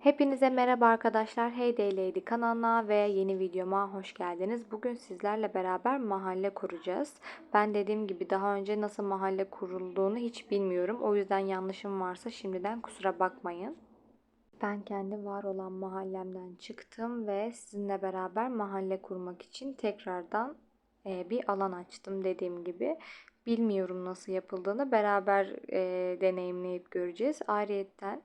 Hepinize merhaba arkadaşlar. Hey Day Lady kanalına ve yeni videoma hoş geldiniz. Bugün sizlerle beraber mahalle kuracağız. Ben dediğim gibi daha önce nasıl mahalle kurulduğunu hiç bilmiyorum. O yüzden yanlışım varsa şimdiden kusura bakmayın. Ben kendi var olan mahallemden çıktım ve sizinle beraber mahalle kurmak için tekrardan e, bir alan açtım dediğim gibi. Bilmiyorum nasıl yapıldığını beraber e, deneyimleyip göreceğiz. Ayrıyeten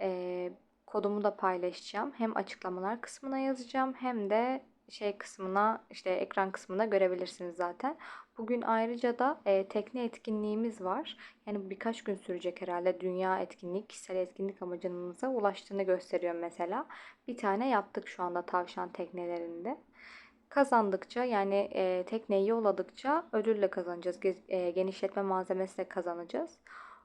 e, kodumu da paylaşacağım. Hem açıklamalar kısmına yazacağım hem de şey kısmına işte ekran kısmına görebilirsiniz zaten. Bugün ayrıca da e, tekne etkinliğimiz var. Yani birkaç gün sürecek herhalde dünya etkinlik, kişisel etkinlik amacımıza ulaştığını gösteriyor mesela. Bir tane yaptık şu anda tavşan teknelerinde. Kazandıkça yani e, tekneyi yolladıkça ödülle kazanacağız. E, genişletme malzemesi de kazanacağız.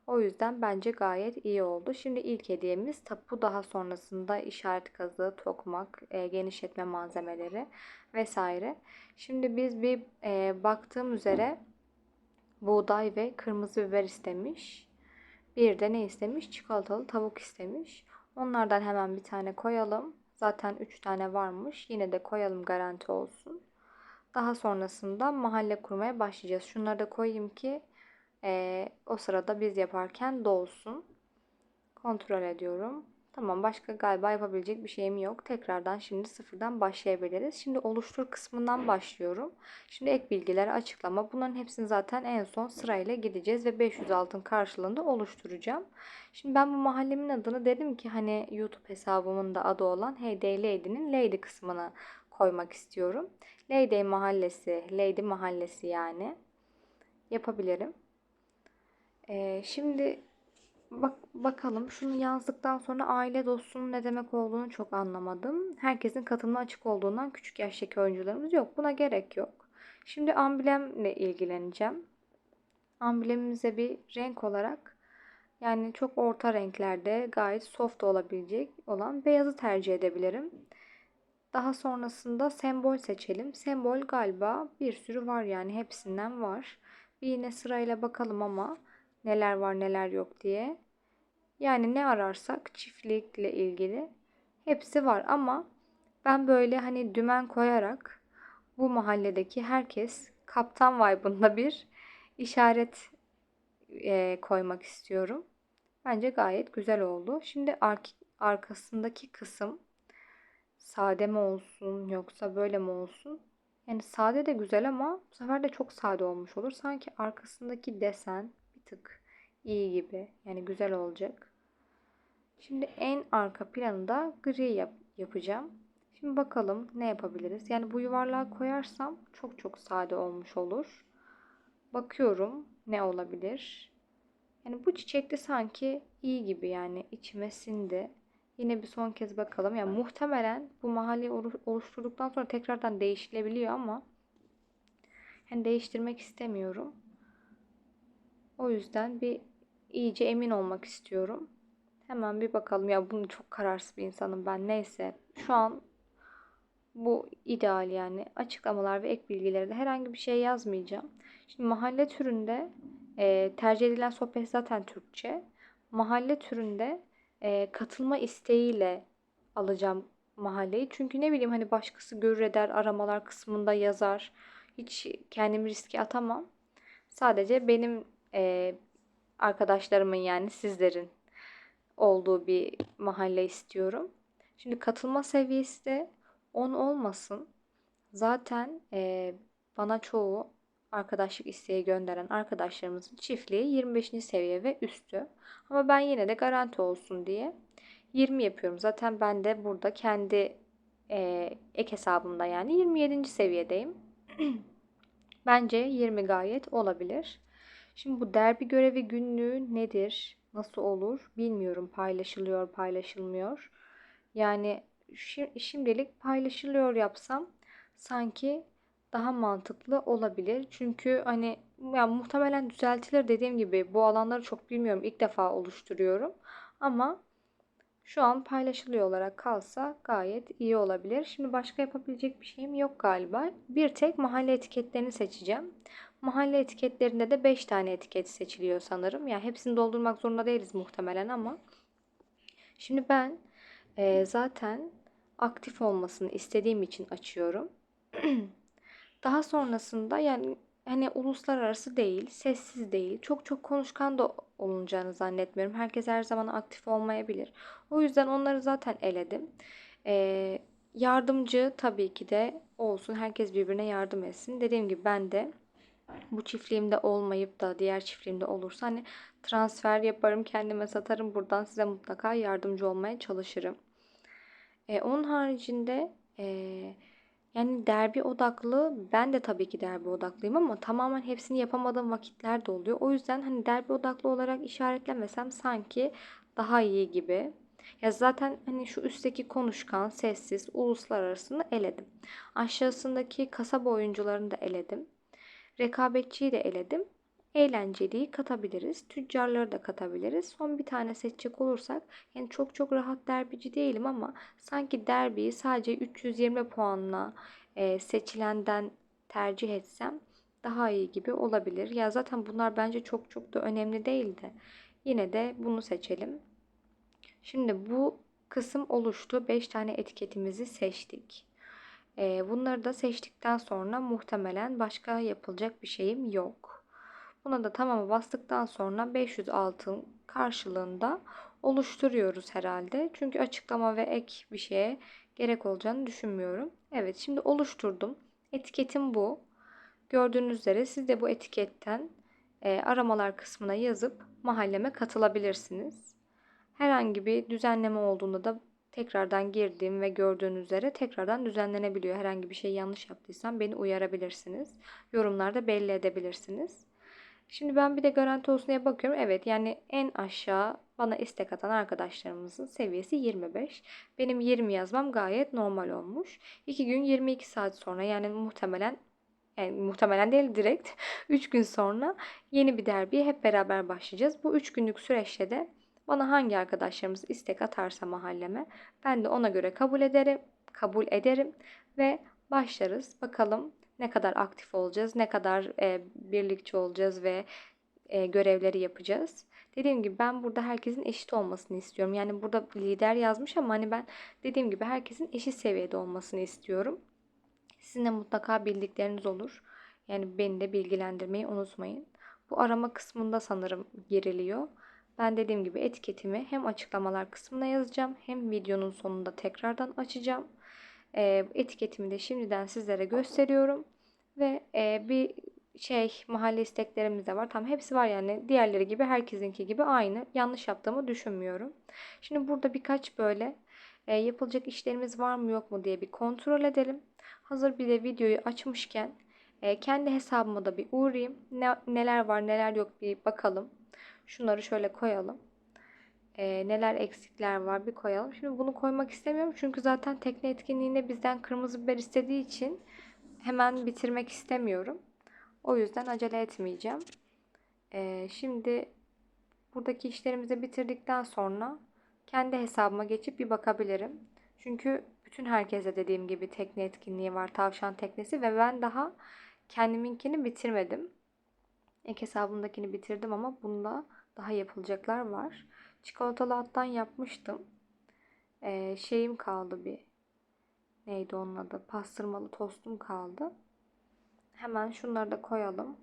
O yüzden bence gayet iyi oldu. Şimdi ilk hediyemiz tapu daha sonrasında işaret kazığı, tokmak, e, genişletme malzemeleri vesaire. Şimdi biz bir e, baktığım üzere buğday ve kırmızı biber istemiş. Bir de ne istemiş? Çikolatalı tavuk istemiş. Onlardan hemen bir tane koyalım. Zaten 3 tane varmış. Yine de koyalım garanti olsun. Daha sonrasında mahalle kurmaya başlayacağız. Şunları da koyayım ki e, o sırada biz yaparken dolsun. Kontrol ediyorum. Tamam başka galiba yapabilecek bir şeyim yok. Tekrardan şimdi sıfırdan başlayabiliriz. Şimdi oluştur kısmından başlıyorum. Şimdi ek bilgiler, açıklama bunların hepsini zaten en son sırayla gideceğiz ve 500 altın karşılığında oluşturacağım. Şimdi ben bu mahallemin adını dedim ki hani YouTube hesabımın da adı olan Hey Day Lady'nin Lady kısmına koymak istiyorum. Lady mahallesi, Lady mahallesi yani yapabilirim. Ee, şimdi bak bakalım şunu yazdıktan sonra aile dostunun ne demek olduğunu çok anlamadım. Herkesin katılımına açık olduğundan küçük yaştaki oyuncularımız yok. Buna gerek yok. Şimdi amblemle ilgileneceğim. Amblemimize bir renk olarak yani çok orta renklerde gayet soft olabilecek olan beyazı tercih edebilirim. Daha sonrasında sembol seçelim. Sembol galiba bir sürü var yani hepsinden var. Bir yine sırayla bakalım ama neler var neler yok diye. Yani ne ararsak çiftlikle ilgili hepsi var ama ben böyle hani dümen koyarak bu mahalledeki herkes kaptan vibe'ında bir işaret e, koymak istiyorum. Bence gayet güzel oldu. Şimdi ar arkasındaki kısım sade mi olsun yoksa böyle mi olsun? Yani sade de güzel ama bu sefer de çok sade olmuş olur. Sanki arkasındaki desen tık iyi gibi. Yani güzel olacak. Şimdi en arka planı da gri yap yapacağım. Şimdi bakalım ne yapabiliriz. Yani bu yuvarlağı koyarsam çok çok sade olmuş olur. Bakıyorum ne olabilir. Yani bu çiçekte sanki iyi gibi yani içime sindi. Yine bir son kez bakalım. Yani muhtemelen bu mahalleyi oluşturduktan sonra tekrardan değişilebiliyor ama yani değiştirmek istemiyorum. O yüzden bir iyice emin olmak istiyorum. Hemen bir bakalım. Ya bunu çok kararsız bir insanım ben. Neyse. Şu an bu ideal yani. Açıklamalar ve ek bilgileri de herhangi bir şey yazmayacağım. Şimdi mahalle türünde e, tercih edilen sohbet zaten Türkçe. Mahalle türünde e, katılma isteğiyle alacağım mahalleyi. Çünkü ne bileyim hani başkası görür eder aramalar kısmında yazar. Hiç kendimi riske atamam. Sadece benim e, arkadaşlarımın yani sizlerin olduğu bir mahalle istiyorum. Şimdi katılma seviyesi de 10 olmasın. Zaten e, bana çoğu arkadaşlık isteği gönderen arkadaşlarımızın çiftliği 25. seviye ve üstü. Ama ben yine de garanti olsun diye 20 yapıyorum. Zaten ben de burada kendi e, ek hesabımda yani 27. seviyedeyim. Bence 20 gayet olabilir. Şimdi bu derbi görevi günlüğü nedir? Nasıl olur? Bilmiyorum. Paylaşılıyor, paylaşılmıyor. Yani şimdilik paylaşılıyor yapsam sanki daha mantıklı olabilir. Çünkü hani yani muhtemelen düzeltilir dediğim gibi bu alanları çok bilmiyorum. İlk defa oluşturuyorum. Ama şu an paylaşılıyor olarak kalsa gayet iyi olabilir. Şimdi başka yapabilecek bir şeyim yok galiba. Bir tek mahalle etiketlerini seçeceğim. Mahalle etiketlerinde de 5 tane etiket seçiliyor sanırım. Yani hepsini doldurmak zorunda değiliz muhtemelen ama. Şimdi ben Ee, zaten aktif olmasını istediğim için açıyorum. Daha sonrasında yani hani uluslararası değil, sessiz değil, çok çok konuşkan da olunacağını zannetmiyorum. Herkes her zaman aktif olmayabilir. O yüzden onları zaten eledim. Ee, yardımcı tabii ki de olsun. Herkes birbirine yardım etsin. Dediğim gibi ben de bu çiftliğimde olmayıp da diğer çiftliğimde olursa hani transfer yaparım, kendime satarım. Buradan size mutlaka yardımcı olmaya çalışırım. Ee, onun haricinde eee yani derbi odaklı ben de tabii ki derbi odaklıyım ama tamamen hepsini yapamadığım vakitler de oluyor. O yüzden hani derbi odaklı olarak işaretlemesem sanki daha iyi gibi. Ya zaten hani şu üstteki konuşkan, sessiz, uluslararasını eledim. Aşağısındaki kasaba oyuncularını da eledim. Rekabetçiyi de eledim. Eğlenceliyi katabiliriz. Tüccarları da katabiliriz. Son bir tane seçecek olursak yani çok çok rahat derbici değilim ama sanki derbiyi sadece 320 puanla e, seçilenden tercih etsem daha iyi gibi olabilir. Ya zaten bunlar bence çok çok da önemli değil de yine de bunu seçelim. Şimdi bu kısım oluştu. 5 tane etiketimizi seçtik. E, bunları da seçtikten sonra muhtemelen başka yapılacak bir şeyim yok. Buna da tamamı bastıktan sonra 500 altın karşılığında oluşturuyoruz herhalde. Çünkü açıklama ve ek bir şeye gerek olacağını düşünmüyorum. Evet şimdi oluşturdum. Etiketim bu. Gördüğünüz üzere siz de bu etiketten e, aramalar kısmına yazıp mahalleme katılabilirsiniz. Herhangi bir düzenleme olduğunda da tekrardan girdiğim ve gördüğünüz üzere tekrardan düzenlenebiliyor. Herhangi bir şey yanlış yaptıysam beni uyarabilirsiniz. Yorumlarda belli edebilirsiniz. Şimdi ben bir de garanti olsun bakıyorum. Evet yani en aşağı bana istek atan arkadaşlarımızın seviyesi 25. Benim 20 yazmam gayet normal olmuş. 2 gün 22 saat sonra yani muhtemelen yani muhtemelen değil direkt 3 gün sonra yeni bir derbiye hep beraber başlayacağız. Bu 3 günlük süreçte de bana hangi arkadaşlarımız istek atarsa mahalleme ben de ona göre kabul ederim, kabul ederim ve başlarız. Bakalım ne kadar aktif olacağız, ne kadar e, birlikçi olacağız ve e, görevleri yapacağız. Dediğim gibi ben burada herkesin eşit olmasını istiyorum. Yani burada lider yazmış ama hani ben dediğim gibi herkesin eşit seviyede olmasını istiyorum. Sizin de mutlaka bildikleriniz olur. Yani beni de bilgilendirmeyi unutmayın. Bu arama kısmında sanırım giriliyor. Ben dediğim gibi etiketimi hem açıklamalar kısmına yazacağım hem videonun sonunda tekrardan açacağım. E, etiketimi de şimdiden sizlere gösteriyorum. Ve e, bir şey mahalle isteklerimiz de var. Tam hepsi var yani diğerleri gibi herkesinki gibi aynı. Yanlış yaptığımı düşünmüyorum. Şimdi burada birkaç böyle e, yapılacak işlerimiz var mı yok mu diye bir kontrol edelim. Hazır bir de videoyu açmışken e, kendi hesabıma da bir uğrayayım. Ne, neler var neler yok bir bakalım. Şunları şöyle koyalım. E, neler eksikler var bir koyalım. Şimdi bunu koymak istemiyorum çünkü zaten tekne etkinliğinde bizden kırmızı biber istediği için hemen bitirmek istemiyorum. O yüzden acele etmeyeceğim. Ee, şimdi buradaki işlerimizi bitirdikten sonra kendi hesabıma geçip bir bakabilirim. Çünkü bütün herkese dediğim gibi tekne etkinliği var. Tavşan teknesi ve ben daha kendiminkini bitirmedim. Ek hesabımdakini bitirdim ama bunda daha yapılacaklar var. Çikolatalı attan yapmıştım. Ee, şeyim kaldı bir neydi onun adı? Pastırmalı tostum kaldı. Hemen şunları da koyalım.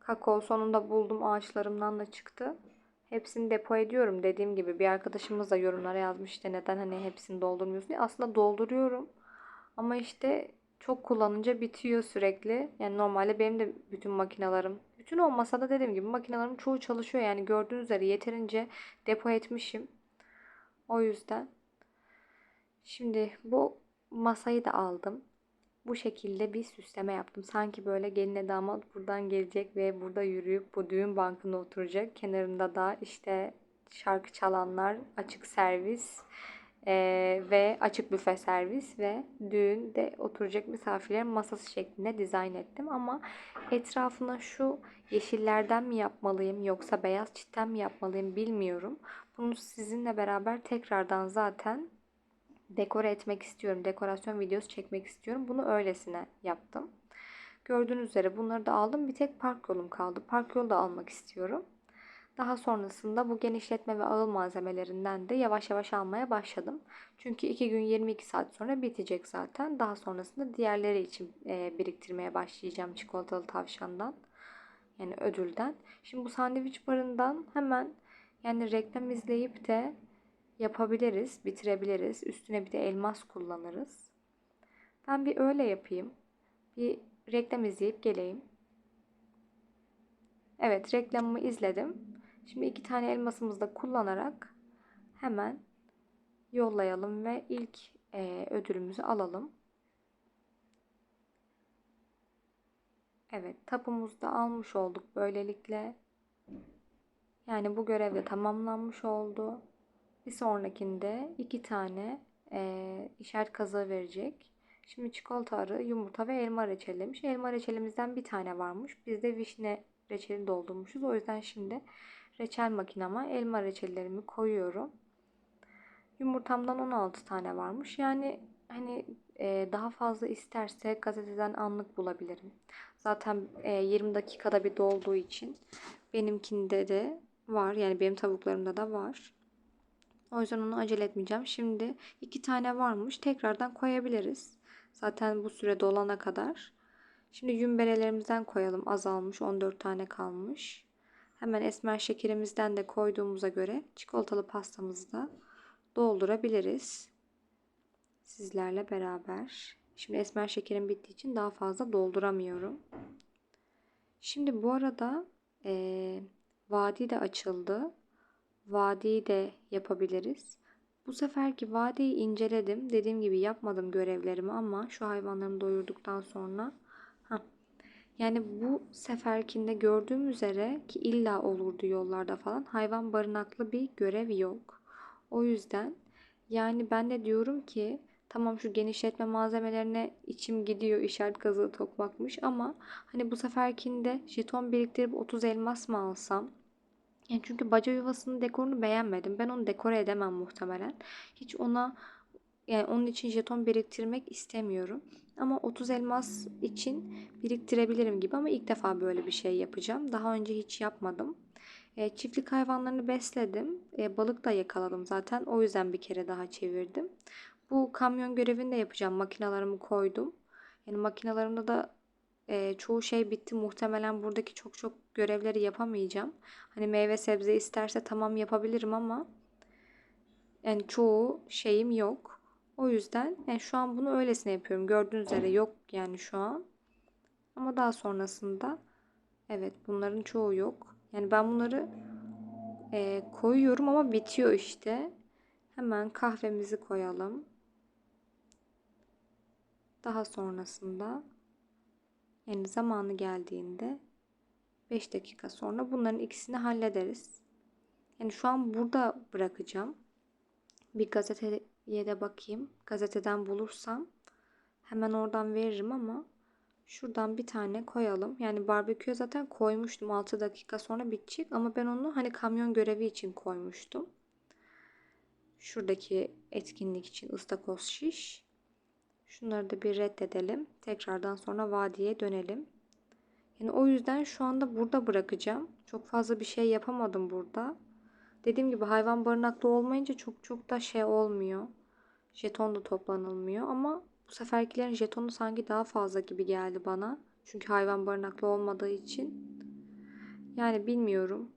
Kakao sonunda buldum ağaçlarımdan da çıktı. Hepsini depo ediyorum dediğim gibi bir arkadaşımız da yorumlara yazmıştı neden hani hepsini doldurmuyorsun diye. Aslında dolduruyorum. Ama işte çok kullanınca bitiyor sürekli. Yani normalde benim de bütün makinalarım bütün olmasa da dediğim gibi makinalarım çoğu çalışıyor. Yani gördüğünüz üzere yeterince depo etmişim. O yüzden Şimdi bu masayı da aldım. Bu şekilde bir süsleme yaptım. Sanki böyle geline damat buradan gelecek ve burada yürüyüp bu düğün bankında oturacak. Kenarında da işte şarkı çalanlar, açık servis e, ve açık büfe servis ve düğünde oturacak misafirlerin masası şeklinde dizayn ettim. Ama etrafına şu yeşillerden mi yapmalıyım yoksa beyaz çitten mi yapmalıyım bilmiyorum. Bunu sizinle beraber tekrardan zaten dekore etmek istiyorum. Dekorasyon videosu çekmek istiyorum. Bunu öylesine yaptım. Gördüğünüz üzere bunları da aldım. Bir tek park yolum kaldı. Park yolu da almak istiyorum. Daha sonrasında bu genişletme ve ağıl malzemelerinden de yavaş yavaş almaya başladım. Çünkü 2 gün 22 saat sonra bitecek zaten. Daha sonrasında diğerleri için e, biriktirmeye başlayacağım çikolatalı tavşandan. Yani ödülden. Şimdi bu sandviç barından hemen yani reklam izleyip de yapabiliriz, bitirebiliriz. Üstüne bir de elmas kullanırız. Ben bir öyle yapayım. Bir reklam izleyip geleyim. Evet reklamımı izledim. Şimdi iki tane elmasımızı da kullanarak hemen yollayalım ve ilk e, ödülümüzü alalım. Evet tapumuzu da almış olduk böylelikle. Yani bu görev de tamamlanmış oldu. Bir sonrakinde iki tane e, işaret kazığı verecek. Şimdi çikolata arı, yumurta ve elma reçeliymiş. Elma reçelimizden bir tane varmış. Biz de vişne reçeli doldurmuşuz. O yüzden şimdi reçel makinama elma reçellerimi koyuyorum. Yumurtamdan 16 tane varmış. Yani hani e, daha fazla isterse gazeteden anlık bulabilirim. Zaten e, 20 dakikada bir dolduğu için benimkinde de var. Yani benim tavuklarımda da var. O yüzden onu acele etmeyeceğim. Şimdi iki tane varmış. Tekrardan koyabiliriz. Zaten bu süre dolana kadar. Şimdi yümberelerimizden koyalım. Azalmış. 14 tane kalmış. Hemen esmer şekerimizden de koyduğumuza göre çikolatalı pastamızı da doldurabiliriz. Sizlerle beraber. Şimdi esmer şekerim bittiği için daha fazla dolduramıyorum. Şimdi bu arada e, vadi de açıldı. Vadiyi de yapabiliriz. Bu seferki vadiyi inceledim. Dediğim gibi yapmadım görevlerimi ama şu hayvanlarımı doyurduktan sonra ha, yani bu seferkinde gördüğüm üzere ki illa olurdu yollarda falan hayvan barınaklı bir görev yok. O yüzden yani ben de diyorum ki tamam şu genişletme malzemelerine içim gidiyor işaret kazığı tokmakmış ama hani bu seferkinde jeton biriktirip 30 elmas mı alsam yani çünkü baca yuvasının dekorunu beğenmedim. Ben onu dekore edemem muhtemelen. Hiç ona yani onun için jeton biriktirmek istemiyorum. Ama 30 elmas için biriktirebilirim gibi ama ilk defa böyle bir şey yapacağım. Daha önce hiç yapmadım. E, çiftlik hayvanlarını besledim. E, balık da yakaladım zaten. O yüzden bir kere daha çevirdim. Bu kamyon görevini de yapacağım. Makinalarımı koydum. Yani makinalarımda da e, çoğu şey bitti. Muhtemelen buradaki çok çok görevleri yapamayacağım. Hani meyve sebze isterse tamam yapabilirim ama yani çoğu şeyim yok. O yüzden yani şu an bunu öylesine yapıyorum. Gördüğünüz üzere yok yani şu an. Ama daha sonrasında evet bunların çoğu yok. Yani ben bunları e, koyuyorum ama bitiyor işte. Hemen kahvemizi koyalım. Daha sonrasında yani zamanı geldiğinde 5 dakika sonra bunların ikisini hallederiz. Yani şu an burada bırakacağım. Bir gazeteye de bakayım. Gazeteden bulursam hemen oradan veririm ama şuradan bir tane koyalım. Yani barbeküye zaten koymuştum. 6 dakika sonra bitecek ama ben onu hani kamyon görevi için koymuştum. Şuradaki etkinlik için ıstakoz şiş. Şunları da bir reddedelim. Tekrardan sonra vadiye dönelim. Yani o yüzden şu anda burada bırakacağım. Çok fazla bir şey yapamadım burada. Dediğim gibi hayvan barınaklı olmayınca çok çok da şey olmuyor. Jeton da toplanılmıyor ama bu seferkilerin jetonu sanki daha fazla gibi geldi bana. Çünkü hayvan barınaklı olmadığı için. Yani bilmiyorum.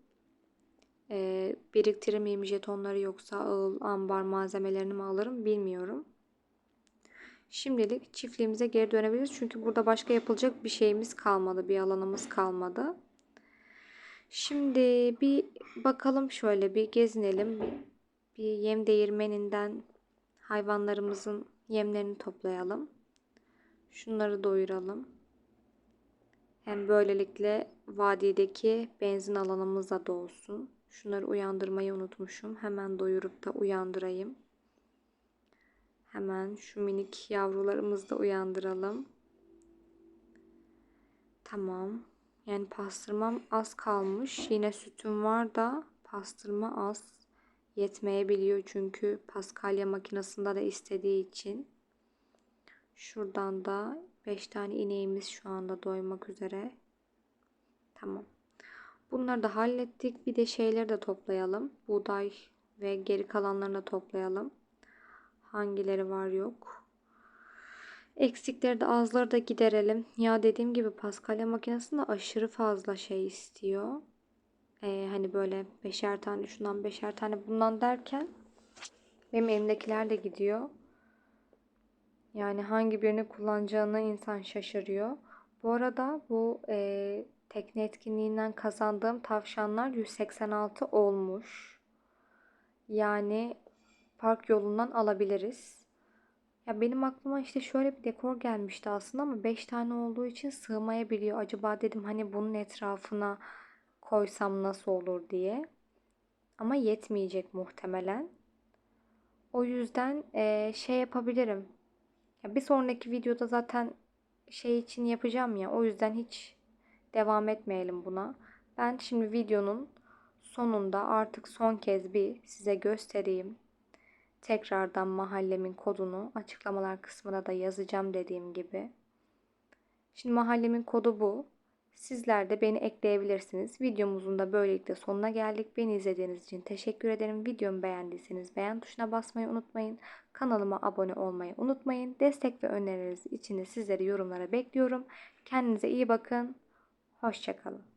Ee, biriktirir miyim jetonları yoksa ağıl, ambar malzemelerini mi alırım bilmiyorum. Şimdilik çiftliğimize geri dönebiliriz. Çünkü burada başka yapılacak bir şeyimiz kalmadı. Bir alanımız kalmadı. Şimdi bir bakalım şöyle bir gezinelim. Bir, yem değirmeninden hayvanlarımızın yemlerini toplayalım. Şunları doyuralım. Hem böylelikle vadideki benzin alanımız da dolsun. Şunları uyandırmayı unutmuşum. Hemen doyurup da uyandırayım. Hemen şu minik yavrularımızı da uyandıralım. Tamam. Yani pastırmam az kalmış. Yine sütüm var da pastırma az yetmeyebiliyor çünkü Paskalya makinesinde de istediği için. Şuradan da 5 tane ineğimiz şu anda doymak üzere. Tamam. Bunları da hallettik. Bir de şeyleri de toplayalım. Buğday ve geri kalanlarını da toplayalım. Hangileri var yok. Eksikleri de azları da giderelim. Ya dediğim gibi Paskalya makinesinde aşırı fazla şey istiyor. Ee, hani böyle beşer tane şundan beşer tane bundan derken benim elimdekiler de gidiyor. Yani hangi birini kullanacağını insan şaşırıyor. Bu arada bu e, tekne etkinliğinden kazandığım tavşanlar 186 olmuş. Yani park yolundan alabiliriz. Ya benim aklıma işte şöyle bir dekor gelmişti aslında ama 5 tane olduğu için sığmayabiliyor. Acaba dedim hani bunun etrafına koysam nasıl olur diye. Ama yetmeyecek muhtemelen. O yüzden e, şey yapabilirim. Ya bir sonraki videoda zaten şey için yapacağım ya. O yüzden hiç devam etmeyelim buna. Ben şimdi videonun sonunda artık son kez bir size göstereyim. Tekrardan mahallemin kodunu açıklamalar kısmına da yazacağım dediğim gibi. Şimdi mahallemin kodu bu. Sizler de beni ekleyebilirsiniz. Videomuzun da böylelikle sonuna geldik. Beni izlediğiniz için teşekkür ederim. Videomu beğendiyseniz beğen tuşuna basmayı unutmayın. Kanalıma abone olmayı unutmayın. Destek ve önerileriniz için de sizleri yorumlara bekliyorum. Kendinize iyi bakın. Hoşçakalın.